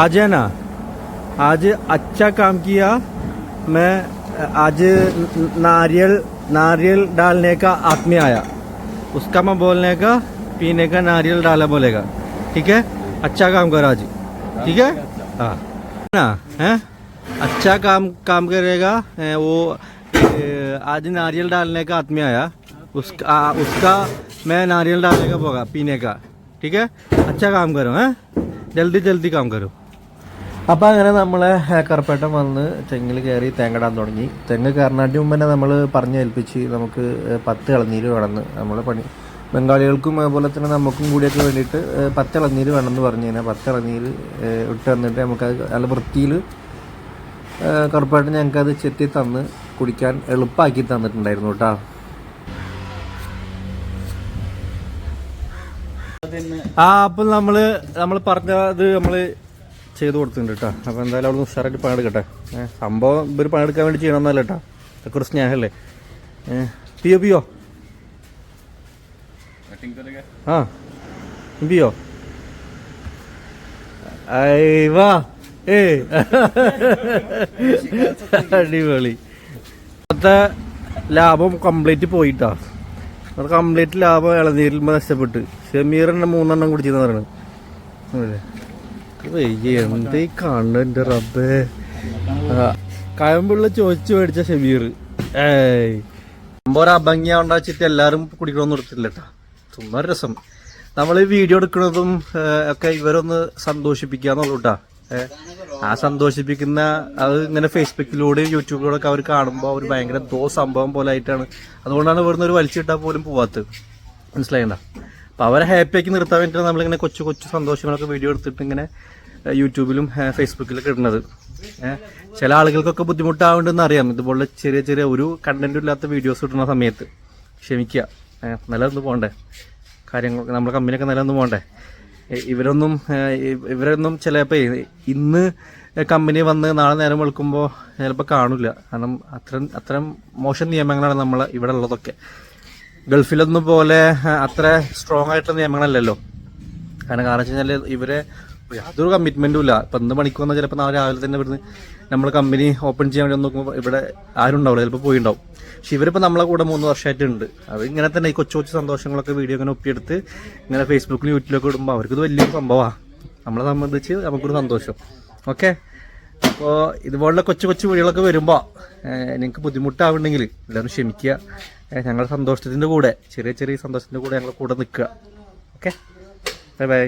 आज है ना आज अच्छा काम किया। मैं आज नारियल नारियल डालने का आदमी आया। उसका मैं बोलने का पीने का नारियल डाला बोलेगा। ठीक है? अच्छा काम करो आज। ठीक है? हाँ। ना है? अच्छा काम काम करेगा वो आज नारियल डालने का आदमी आया। उसका आ, उसका मैं नारियल डालने का बोगा पीने का। ठीक है? अच्छा काम करो हैं? जल्दी जल्दी काम करो। അപ്പം അങ്ങനെ നമ്മളെ കറുപ്പേട്ടം വന്ന് തെങ്ങിൽ കയറി തേങ്ങടാൻ തുടങ്ങി. തെങ്ങ് കയറിനാട്ടി മുമ്പ് തന്നെ നമ്മൾ പറഞ്ഞ് ഏൽപ്പിച്ച് നമുക്ക് പത്ത് ഇളനീര് വേണമെന്ന് നമ്മൾ പണി. ബംഗാളികൾക്കും അതുപോലെ തന്നെ നമുക്കും കൂടിയൊക്കെ വേണ്ടിയിട്ട് പത്ത് ഇളനീര് വേണമെന്ന് പറഞ്ഞു കഴിഞ്ഞാൽ പത്ത് ഇളനീര് ഇട്ട് തന്നിട്ട് നമുക്ക് നല്ല വൃത്തിയിൽ കറുപ്പായിട്ട് ഞങ്ങൾക്കത് ചെത്തി തന്ന് കുടിക്കാൻ എളുപ്പമാക്കി തന്നിട്ടുണ്ടായിരുന്നു കേട്ടോ. ആ അപ്പം നമ്മൾ നമ്മൾ പറഞ്ഞത് നമ്മൾ ചെയ്തു കൊടുത്തിട്ടുണ്ട് കേട്ടോ അപ്പോൾ എന്തായാലും അവിടെ ഉഷാറായിട്ട് പണിയെടുക്കട്ടെ. ഏഹ് സംഭവം ഇവർ പണിയെടുക്കാൻ വേണ്ടി ചെയ്യണമെന്നല്ല കേട്ടോ ഇതൊക്കെ സ്നേഹമല്ലേ ഏഹ് പിയോ പിയോ? ആ പിയോ? വാ. ഏ. അടിപൊളി. ഇന്നത്തെ ലാഭം കംപ്ലീറ്റ് പോയിട്ടാ. അത് കംപ്ലീറ്റ് ലാഭം ഇളനീരിൽ നഷ്ടപ്പെട്ട് ഷമീറിന്റെ മൂന്നെണ്ണം കുടിച്ചെന്ന് വെയ്യ എന്തേ റബ്ബേ. കയമ്പുള്ള ചോദിച്ചു മേടിച്ച ഷമീർ ഏയ്. സംഭവം ഒരു അഭംഗിയാവണ്ട വെച്ചിട്ട് എല്ലാരും കുടിക്കണമെന്ന് കൊടുത്തില്ല കേട്ടാ ചുമ്മാ രസം. നമ്മൾ ഈ വീഡിയോ എടുക്കുന്നതും ഒക്കെ ഇവരൊന്ന് സന്തോഷിപ്പിക്കാന്നുള്ളൂ കേട്ടാ ഏഹ്, ആ സന്തോഷിപ്പിക്കുന്ന അത് ഇങ്ങനെ ഫേസ്ബുക്കിലൂടെ യൂട്യൂബിലൂടെ ഒക്കെ അവർ കാണുമ്പോൾ അവർ ഭയങ്കര ദോ സംഭവം പോലെ ആയിട്ടാണ്. അതുകൊണ്ടാണ് ഇവിടുന്ന് ഒരു വലിച്ചിട്ടാൽ പോലും പോവാത്തത്. മനസ്സിലായണ്ട? അപ്പൊ അവരെ ഹാപ്പി ആക്കി നിർത്താൻ വേണ്ടിയിട്ടാണ് നമ്മളിങ്ങനെ കൊച്ചു കൊച്ചു സന്തോഷങ്ങളൊക്കെ വീഡിയോ എടുത്തിട്ട് ഇങ്ങനെ യൂട്യൂബിലും ഫേസ്ബുക്കിലൊക്കെ ഇടുന്നത്. ചില ആളുകൾക്കൊക്കെ ബുദ്ധിമുട്ടാവുണ്ടെന്ന് അറിയാം. ഇതുപോലെ ചെറിയ ചെറിയ ഒരു കണ്ടന്റും ഇല്ലാത്ത വീഡിയോസ് ഇടുന്ന സമയത്ത് ക്ഷമിക്കുക നിലനിന്ന് പോകണ്ടേ? കാര്യങ്ങളൊക്കെ നമ്മുടെ കമ്പനിയൊക്കെ നിലനിന്ന് പോകണ്ടേ? ഇവരൊന്നും ഇവരൊന്നും ചിലപ്പോൾ ഇന്ന് കമ്പനി വന്ന് നാളെ നേരം വെളുക്കുമ്പോൾ ചിലപ്പോൾ കാണില്ല കാരണം അത്രയും അത്തരം മോശം നിയമങ്ങളാണ് നമ്മൾ ഇവിടെ ഉള്ളതൊക്കെ. ഗൾഫിലൊന്നും പോലെ അത്ര സ്ട്രോങ് ആയിട്ടുള്ള നിയമങ്ങളല്ലല്ലോ. കാരണം കാരണം വെച്ച് കഴിഞ്ഞാൽ ഇവരെ യാതൊരു കമ്മിറ്റ്മെന്റും ഇല്ല. ഇപ്പൊ എന്ത് മണിക്ക് വന്നാൽ ചിലപ്പോൾ നാളെ രാവിലെ തന്നെ ഇവിടുന്ന് നമ്മൾ കമ്പനി ഓപ്പൺ ചെയ്യാൻ വേണ്ടി നോക്കുമ്പോൾ ഇവിടെ ആരും ഉണ്ടാവില്ല. ചിലപ്പോൾ പോയിണ്ടാവും. പക്ഷെ ഇവരിപ്പോൾ നമ്മളെ കൂടെ മൂന്ന് വർഷമായിട്ടുണ്ട് അത് ഇങ്ങനെ തന്നെ ഈ കൊച്ചു കൊച്ചു സന്തോഷങ്ങളൊക്കെ വീഡിയോ ഇങ്ങനെ ഒപ്പിയെടുത്ത് ഇങ്ങനെ ഫേസ്ബുക്കിലും യൂട്യൂബിലൊക്കെ ഇടുമ്പോൾ അവർക്ക് ഇത് വലിയൊരു സംഭവമാണ് നമ്മളെ സംബന്ധിച്ച് നമുക്കൊരു സന്തോഷം. ഓക്കെ അപ്പോൾ ഇതുപോലുള്ള കൊച്ചു കൊച്ചു വീഡിയോകളൊക്കെ വരുമ്പോൾ നിങ്ങൾക്ക് ബുദ്ധിമുട്ടാവുണ്ടെങ്കിൽ എല്ലാവരും ക്ഷമിക്കുക. ഞങ്ങളുടെ സന്തോഷത്തിന്റെ കൂടെ ചെറിയ ചെറിയ സന്തോഷത്തിന്റെ കൂടെ ഞങ്ങൾ കൂടെ നിൽക്കുക. ഓക്കെ? Bye bye.